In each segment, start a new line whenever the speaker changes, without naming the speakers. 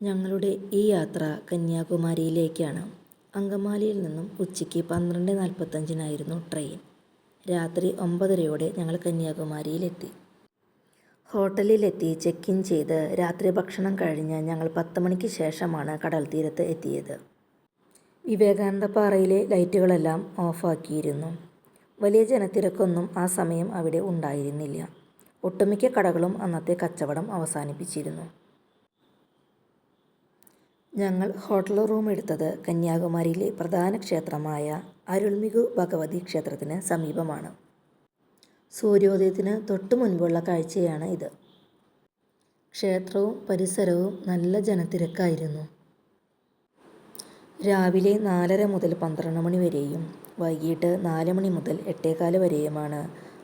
ഞങ്ങളുടെ ഈ യാത്ര കന്യാകുമാരിയിലേക്കാണ്. അങ്കമാലിയിൽ നിന്നും ഉച്ചയ്ക്ക് പന്ത്രണ്ട് നാൽപ്പത്തഞ്ചിനായിരുന്നു ട്രെയിൻ. രാത്രി ഒമ്പതരയോടെ ഞങ്ങൾ കന്യാകുമാരിയിലെത്തി. ഹോട്ടലിലെത്തി ചെക്ക് ഇൻ ചെയ്ത് രാത്രി ഭക്ഷണം കഴിഞ്ഞ് ഞങ്ങൾ പത്ത് മണിക്ക് ശേഷമാണ് കടൽ തീരത്ത് എത്തിയത്. വിവേകാനന്ദ പാറയിലെ ലൈറ്റുകളെല്ലാം ഓഫാക്കിയിരുന്നു. വലിയ ജനത്തിരക്കൊന്നും ആ സമയം അവിടെ ഉണ്ടായിരുന്നില്ല. ഒട്ടുമിക്ക കടകളും അന്നത്തെ കച്ചവടം അവസാനിപ്പിച്ചിരുന്നു. ഞങ്ങൾ ഹോട്ടൽ റൂം എടുത്തത് കന്യാകുമാരിയിലെ പ്രധാന ക്ഷേത്രമായ അരുൾമികു ഭഗവതി ക്ഷേത്രത്തിന് സമീപമാണ്. സൂര്യോദയത്തിന് തൊട്ടു മുൻപുള്ള കാഴ്ചയാണ് ഇത്. ക്ഷേത്രവും പരിസരവും നല്ല ജനത്തിരക്കായിരുന്നു. രാവിലെ നാലര മുതൽ പന്ത്രണ്ട് മണി വരെയും വൈകിട്ട് നാല് മണി മുതൽ എട്ടേകാൽ വരെയുമാണ്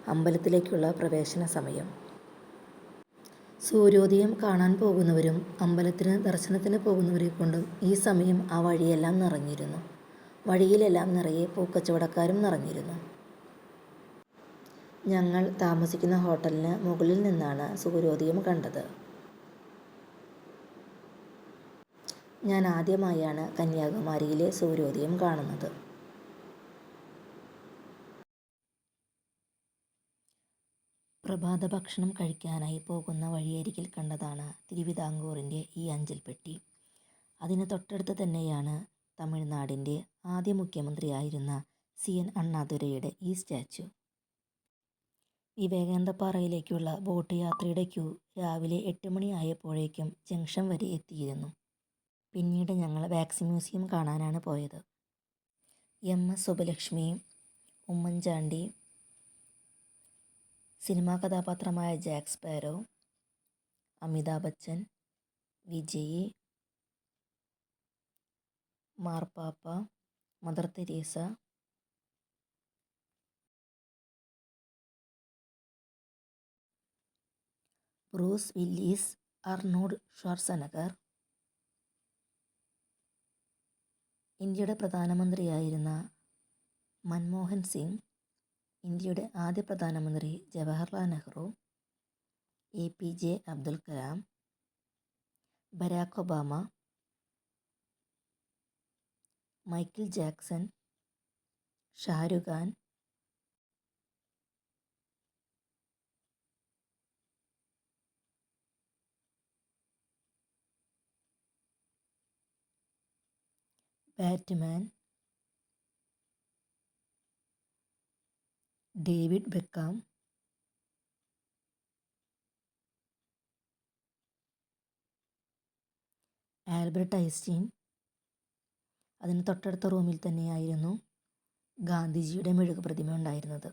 അമ്പലത്തിലേക്കുള്ള പ്രവേശന സമയം. സൂര്യോദയം കാണാൻ പോകുന്നവരും അമ്പലത്തിന് ദർശനത്തിന് പോകുന്നവരെ കൊണ്ടും ഈ സമയം ആ വഴിയെല്ലാം നിറഞ്ഞിരുന്നു. വഴിയിലെല്ലാം നിറയെ പൂക്കച്ചവടക്കാരും നിറഞ്ഞിരുന്നു. ഞങ്ങൾ താമസിക്കുന്ന ഹോട്ടലിന് മുകളിൽ നിന്നാണ് സൂര്യോദയം കണ്ടത്. ഞാൻ ആദ്യമായാണ് കന്യാകുമാരിയിലെ സൂര്യോദയം കാണുന്നത്. പ്രഭാത ഭക്ഷണം കഴിക്കാനായി പോകുന്ന വഴിയരികിൽ കണ്ടതാണ് തിരുവിതാംകൂറിന്റെ ഈ അഞ്ചൽപ്പെട്ടി. അതിന് തൊട്ടടുത്ത് തന്നെയാണ് തമിഴ്നാടിന്റെ ആദ്യ മുഖ്യമന്ത്രിയായിരുന്ന സി എൻ അണ്ണാദുരയുടെ ഈ സ്റ്റാച്യു വിവേകാനന്ദപ്പാറയിലേക്കുള്ള ബോട്ട് യാത്രയുടെ ക്യൂ രാവിലെ എട്ട് മണിയായപ്പോഴേക്കും ജംഗ്ഷൻ വരെ എത്തിയിരുന്നു. പിന്നീട് ഞങ്ങൾ വാക്സിൻ മ്യൂസിയം കാണാനാണ് പോയത്. എം എസ് സുബലക്ഷ്മിയും ഉമ്മൻചാണ്ടി സിനിമാ കഥാപാത്രമായ ജാക്ക് സ്പാരോ അമിതാഭ് ബച്ചൻ വിജയ് മാർപ്പാപ്പ Mother Teresa. Bruce Willis Arnold Schwarzenegger ഇന്ത്യയുടെ പ്രധാനമന്ത്രിയായിരുന്ന മൻമോഹൻ സിംഗ് ഇന്ത്യയുടെ ആദ്യ പ്രധാനമന്ത്രി Jawaharlal Nehru A P J Abdul Kalam Barack Obama Michael Jackson Shahrukh Khan Khan Batman David Beckham. Albert Einstein അതിന് തൊട്ടടുത്ത റൂമിൽ തന്നെയായിരുന്നു ഗാന്ധിജിയുടെ മെഴുകു പ്രതിമ ഉണ്ടായിരുന്നത്.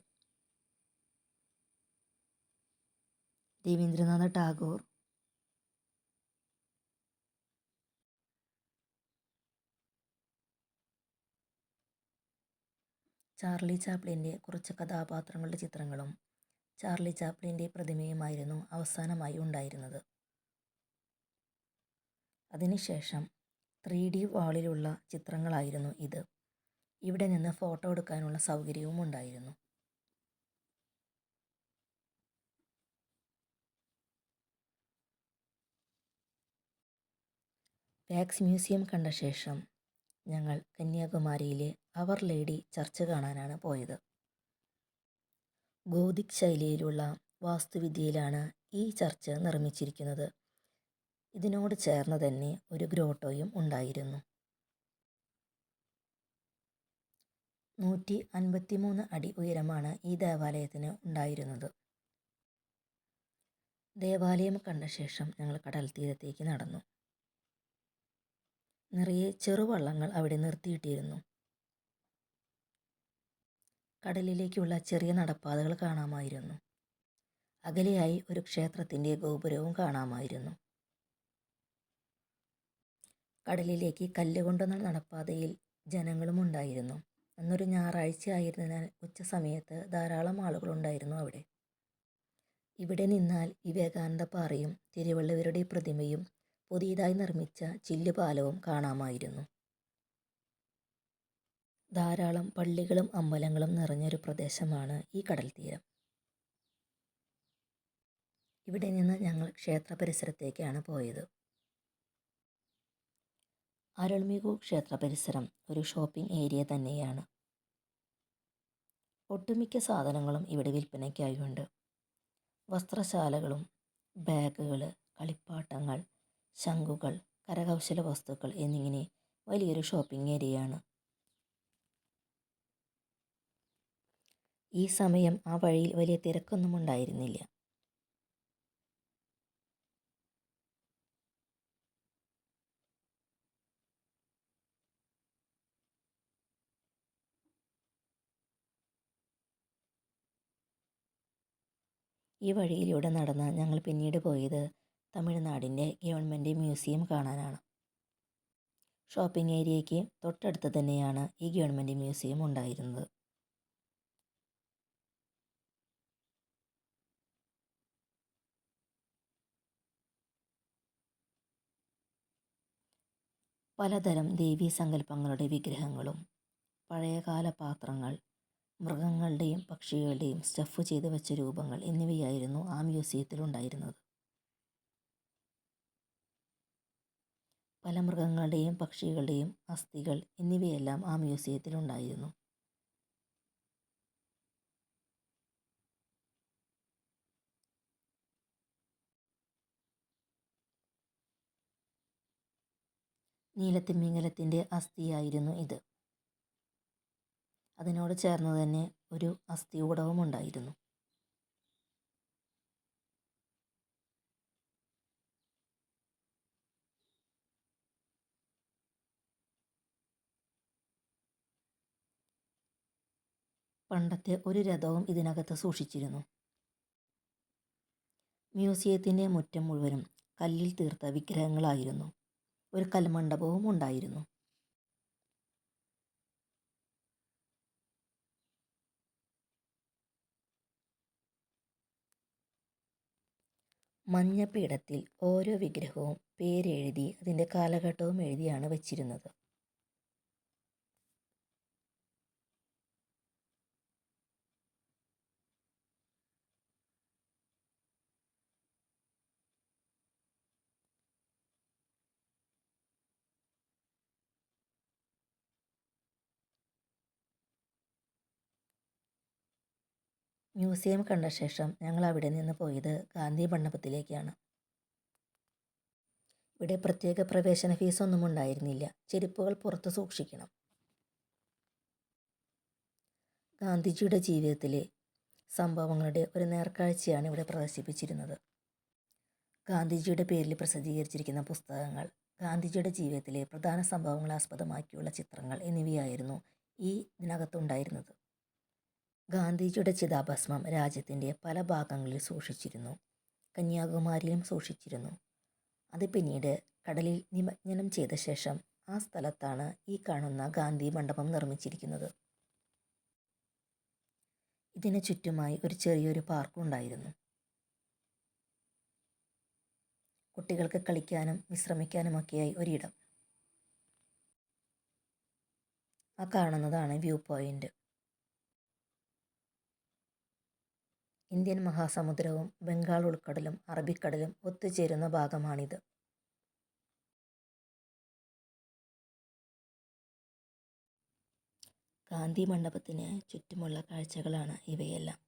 രവീന്ദ്രനാഥ ടാഗോർ. ചാർലി ചാപ്ലിന്റെ കുറച്ച് കഥാപാത്രങ്ങളുടെ ചിത്രങ്ങളും ചാർലി ചാപ്ലിന്റെ പ്രതിമയുമായിരുന്നു അവസാനമായി ഉണ്ടായിരുന്നത്. അതിനുശേഷം ത്രീ ഡി വാളിലുള്ള ചിത്രങ്ങളായിരുന്നു ഇത്. ഇവിടെ നിന്ന് ഫോട്ടോ എടുക്കാനുള്ള സൗകര്യവും ഉണ്ടായിരുന്നു. വാക്സ് മ്യൂസിയം കണ്ട ശേഷം ഞങ്ങൾ കന്യാകുമാരിയിലെ അവർ ലേഡി ചർച്ച് കാണാനാണ് പോയത്. ഗോതിക് ശൈലിയിലുള്ള വാസ്തുവിദ്യയിലാണ് ഈ ചർച്ച് നിർമ്മിച്ചിരിക്കുന്നത്. ഇതിനോട് ചേർന്ന് തന്നെ ഒരു ഗ്രോട്ടോയും ഉണ്ടായിരുന്നു. നൂറ്റി അൻപത്തിമൂന്ന് അടി ഉയരമാണ് ഈ ദേവാലയത്തിന് ഉണ്ടായിരുന്നത്. ദേവാലയം കണ്ട ശേഷം ഞങ്ങൾ കടൽ തീരത്തേക്ക് നടന്നു. നിറയെ ചെറുവള്ളങ്ങൾ അവിടെ നിർത്തിയിട്ടിരുന്നു. കടലിലേക്കുള്ള ചെറിയ നടപ്പാതകൾ കാണാമായിരുന്നു. അകലെയായി ഒരു ക്ഷേത്രത്തിന്റെ ഗോപുരവും കാണാമായിരുന്നു. കടലിലേക്ക് കല്ലുകൊണ്ടുവന്ന നടപ്പാതയിൽ ജനങ്ങളും ഉണ്ടായിരുന്നു. അന്നൊരു ഞായറാഴ്ച ആയിരുന്നതിനാൽ ഉച്ച സമയത്ത് ധാരാളം ആളുകളുണ്ടായിരുന്നു അവിടെ. ഇവിടെ നിന്നാൽ വിവേകാനന്ദ പാറയും തിരുവള്ളുവരുടെ പ്രതിമയും പുതിയതായി നിർമ്മിച്ച ചില്ലുപാലവും കാണാമായിരുന്നു. ധാരാളം പള്ളികളും അമ്പലങ്ങളും നിറഞ്ഞൊരു പ്രദേശമാണ് ഈ കടൽ തീരം ഇവിടെ നിന്ന് ഞങ്ങൾ ക്ഷേത്ര പരിസരത്തേക്കാണ് പോയത്. അരുൾമികു ക്ഷേത്ര പരിസരം ഒരു ഷോപ്പിംഗ് ഏരിയ തന്നെയാണ്. ഒട്ടുമിക്ക സാധനങ്ങളും ഇവിടെ വിൽപ്പനയ്ക്കായുണ്ട്. വസ്ത്രശാലകളും ബാഗുകൾ കളിപ്പാട്ടങ്ങൾ ശംഖുകൾ കരകൗശല വസ്തുക്കൾ എന്നിങ്ങനെ വലിയൊരു ഷോപ്പിംഗ് ഏരിയയാണ്. ഈ സമയം ആ വഴിയിൽ വലിയ തിരക്കൊന്നും ഉണ്ടായിരുന്നില്ല. ഈ വഴിയിലൂടെ നടന്ന് ഞങ്ങൾ പിന്നീട് പോയത് തമിഴ്നാടിന്റെ ഗവൺമെന്റ് മ്യൂസിയം കാണാനാണ്. ഷോപ്പിംഗ് ഏരിയയ്ക്ക് തൊട്ടടുത്ത് തന്നെയാണ് ഈ ഗവൺമെന്റ് മ്യൂസിയം ഉണ്ടായിരുന്നത്. പലതരം ദേവീ സങ്കല്പങ്ങളുടെ വിഗ്രഹങ്ങളും പഴയകാല പാത്രങ്ങൾ മൃഗങ്ങളുടെയും പക്ഷികളുടെയും സ്റ്റഫ് ചെയ്തു വെച്ച രൂപങ്ങൾ എന്നിവയായിരുന്നു ആ മ്യൂസിയത്തിൽ ഉണ്ടായിരുന്നത്. പല മൃഗങ്ങളുടെയും പക്ഷികളുടെയും അസ്ഥികൾ എന്നിവയെല്ലാം ആ മ്യൂസിയത്തിൽ നീലത്തിമിംഗലത്തിന്റെ അസ്ഥിയായിരുന്നു ഇത്. അതിനോട് ചേർന്ന് തന്നെ ഒരു അസ്ഥി ഉണ്ടായിരുന്നു പണ്ടത്തെ ഒരു രഥവും ഇതിനകത്ത് സൂക്ഷിച്ചിരുന്നു. മ്യൂസിയത്തിന്റെ മുറ്റം മുഴുവനും കല്ലിൽ തീർത്ത വിഗ്രഹങ്ങളായിരുന്നു. ഒരു കൽമണ്ഡപവും ഉണ്ടായിരുന്നു. മഞ്ഞപ്പീഠത്തിൽ ഓരോ വിഗ്രഹവും പേരെഴുതി അതിന്റെ കാലഘട്ടവും എഴുതിയാണ് വച്ചിരുന്നത്. മ്യൂസിയം കണ്ട ശേഷം ഞങ്ങൾ അവിടെ നിന്ന് പോയത് ഗാന്ധി മണ്ഡപത്തിലേക്കാണ്. ഇവിടെ പ്രത്യേക പ്രവേശന ഫീസൊന്നും ഉണ്ടായിരുന്നില്ല. ചെരുപ്പുകൾ പുറത്ത് സൂക്ഷിക്കണം. ഗാന്ധിജിയുടെ ജീവിതത്തിലെ സംഭവങ്ങളുടെ ഒരു നേർക്കാഴ്ചയാണ് ഇവിടെ പ്രദർശിപ്പിച്ചിരുന്നത്. ഗാന്ധിജിയുടെ പേരിൽ പ്രസിദ്ധീകരിച്ചിരിക്കുന്ന പുസ്തകങ്ങൾ ഗാന്ധിജിയുടെ ജീവിതത്തിലെ പ്രധാന സംഭവങ്ങളെ ആസ്പദമാക്കിയുള്ള ചിത്രങ്ങൾ എന്നിവയായിരുന്നു ഈ ഇതിനകത്തുണ്ടായിരുന്നത്. ഗാന്ധിജിയുടെ ചിതാഭസ്മം രാജ്യത്തിന്റെ പല ഭാഗങ്ങളിൽ സൂക്ഷിച്ചിരുന്നു. കന്യാകുമാരിയിലും സൂക്ഷിച്ചിരുന്നു. അത് പിന്നീട് കടലിൽ നിമജ്ജനം ചെയ്ത ശേഷം ആ സ്ഥലത്താണ് ഈ കാണുന്ന ഗാന്ധി മണ്ഡപം നിർമ്മിച്ചിരിക്കുന്നത്. ഇതിന് ചുറ്റുമായി ഒരു ചെറിയൊരു പാർക്കും ഉണ്ടായിരുന്നു. കുട്ടികൾക്ക് കളിക്കാനും വിശ്രമിക്കാനുമൊക്കെയായി ഒരിടം. ആ കാണുന്നതാണ് വ്യൂ പോയിന്റ്. ഇന്ത്യൻ മഹാസമുദ്രവും ബംഗാൾ ഉൾക്കടലും അറബിക്കടലും ഒത്തുചേരുന്ന ഭാഗമാണിത്. ഗാന്ധി മണ്ഡപത്തിന് ചുറ്റുമുള്ള കാഴ്ചകളാണ് ഇവയെല്ലാം.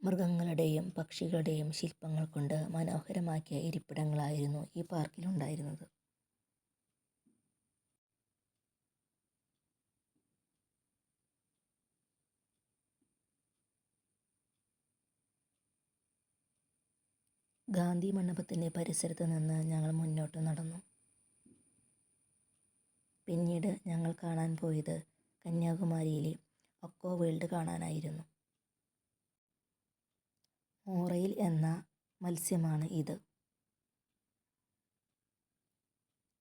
മൃഗങ്ങളുടെയും പക്ഷികളുടെയും ശില്പങ്ങൾ കൊണ്ട് മനോഹരമാക്കിയ ഇരിപ്പിടങ്ങളായിരുന്നു ഈ പാർക്കിലുണ്ടായിരുന്നത്. ഗാന്ധി മണ്ഡപത്തിന്റെ പരിസരത്ത് നിന്ന് ഞങ്ങൾ മുന്നോട്ട് നടന്നു. പിന്നീട് ഞങ്ങൾ കാണാൻ പോയത് കന്യാകുമാരിയിലെ ഒക്കോ വേൾഡ് കാണാനായിരുന്നു. മോറയിൽ എന്ന മത്സ്യമാണ് ഇത്.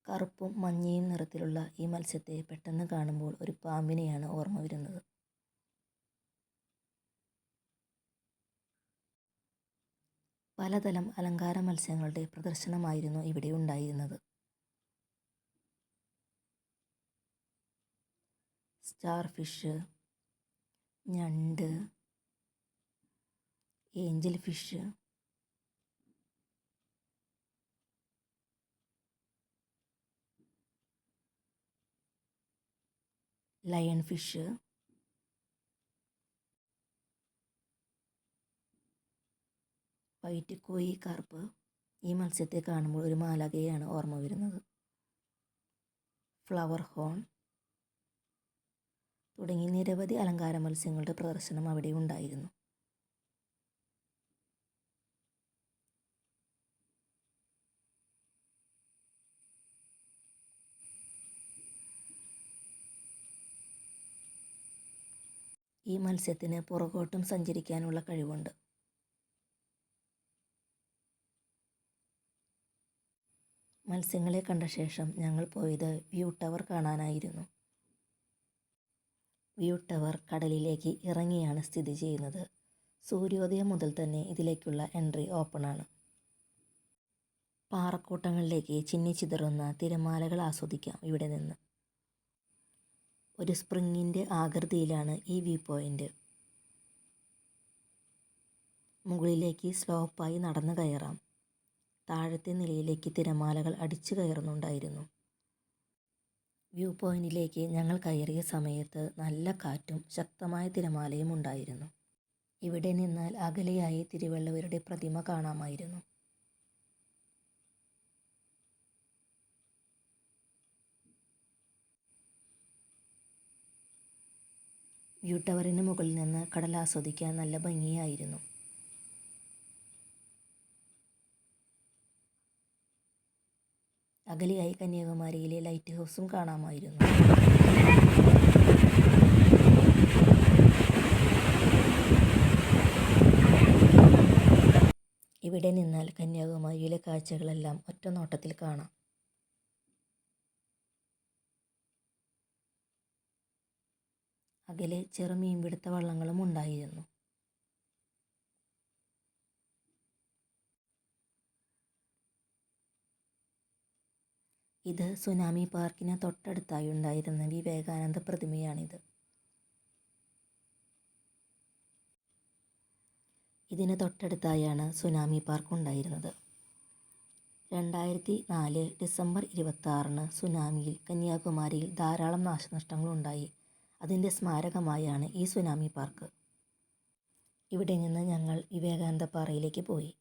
കറുപ്പും മഞ്ഞയും നിറത്തിലുള്ള ഈ മത്സ്യത്തെ പെട്ടെന്ന് കാണുമ്പോൾ ഒരു പാമ്പിനെയാണ് ഓർമ്മ വരുന്നത്. പലതരം അലങ്കാര മത്സ്യങ്ങളുടെ പ്രദർശനമായിരുന്നു ഇവിടെ ഉണ്ടായിരുന്നത്. സ്റ്റാർ ഫിഷ് ഞണ്ട് angel fish lion fish white koi carp ഈ മത്സ്യത്തെ കാണുമ്പോൾ ഒരു മാലകയാണ് ഓർമ്മ വരുന്നത്. ഫ്ലവർ ഹോൺ തുടങ്ങി നിരവധി അലങ്കാര മത്സ്യങ്ങളുടെ പ്രദർശനം അവിടെ ഉണ്ടായിരുന്നു. ഈ മത്സ്യത്തിന് പുറകോട്ടും സഞ്ചരിക്കാനുള്ള കഴിവുണ്ട്. മത്സ്യങ്ങളെ കണ്ട ശേഷം ഞങ്ങൾ പോയത് വ്യൂ ടവർ കാണാനായിരുന്നു. വ്യൂ ടവർ കടലിലേക്ക് ഇറങ്ങിയാണ് സ്ഥിതി ചെയ്യുന്നത്. സൂര്യോദയം മുതൽ തന്നെ ഇതിലേക്കുള്ള എൻട്രി ഓപ്പണാണ് പാറക്കൂട്ടങ്ങളിലേക്ക് ചിന്നിച്ചിതറുന്ന തിരമാലകൾ ആസ്വദിക്കാം ഇവിടെ നിന്ന്. ഒരു സ്പ്രിങ്ങിന്റെ ആകൃതിയിലാണ് ഈ വ്യൂ പോയിന്റ്. മുകളിലേക്ക് സ്ലോപ്പായി നടന്നു കയറാം. താഴത്തെ നിലയിലേക്ക് തിരമാലകൾ അടിച്ചു കയറുന്നുണ്ടായിരുന്നു. വ്യൂ പോയിന്റിലേക്ക് ഞങ്ങൾ കയറിയ സമയത്ത് നല്ല കാറ്റും ശക്തമായ തിരമാലയും ഉണ്ടായിരുന്നു. ഇവിടെ നിന്നാൽ അകലെയായി തിരുവള്ളവരുടെ പ്രതിമ കാണാമായിരുന്നു. വ്യൂ ടവറിന് മുകളിൽ നിന്ന് കടൽ ആസ്വദിക്കാൻ നല്ല ഭംഗിയായിരുന്നു. അകലെയായി കന്യാകുമാരിയിലെ ലൈറ്റ് ഹൗസും കാണാമായിരുന്നു. ഇവിടെ നിന്നാൽ കന്യാകുമാരിയിലെ കാഴ്ചകളെല്ലാം ഒറ്റ നോട്ടത്തിൽ കാണാം. അകലെ ചെറുമീൻ പിടുത്ത വള്ളങ്ങളും ഉണ്ടായിരുന്നു. ഇത് സുനാമി പാർക്കിന് തൊട്ടടുത്തായി ഉണ്ടായിരുന്ന വിവേകാനന്ദ പ്രതിമയാണിത്. ഇതിന് തൊട്ടടുത്തായാണ് സുനാമി പാർക്ക് ഉണ്ടായിരുന്നത്. രണ്ടായിരത്തി നാല് ഡിസംബർ ഇരുപത്തി സുനാമിയിൽ കന്യാകുമാരിയിൽ ധാരാളം നാശനഷ്ടങ്ങൾ നാശനഷ്ടങ്ങളുണ്ടായി അതിന്റെ സ്മാരകമായാണ് ഈ സുനാമി പാർക്ക്. ഇവിടെ നിന്ന് ഞങ്ങൾ വിവേകാനന്ദ പാറയിലേക്ക് പോയി.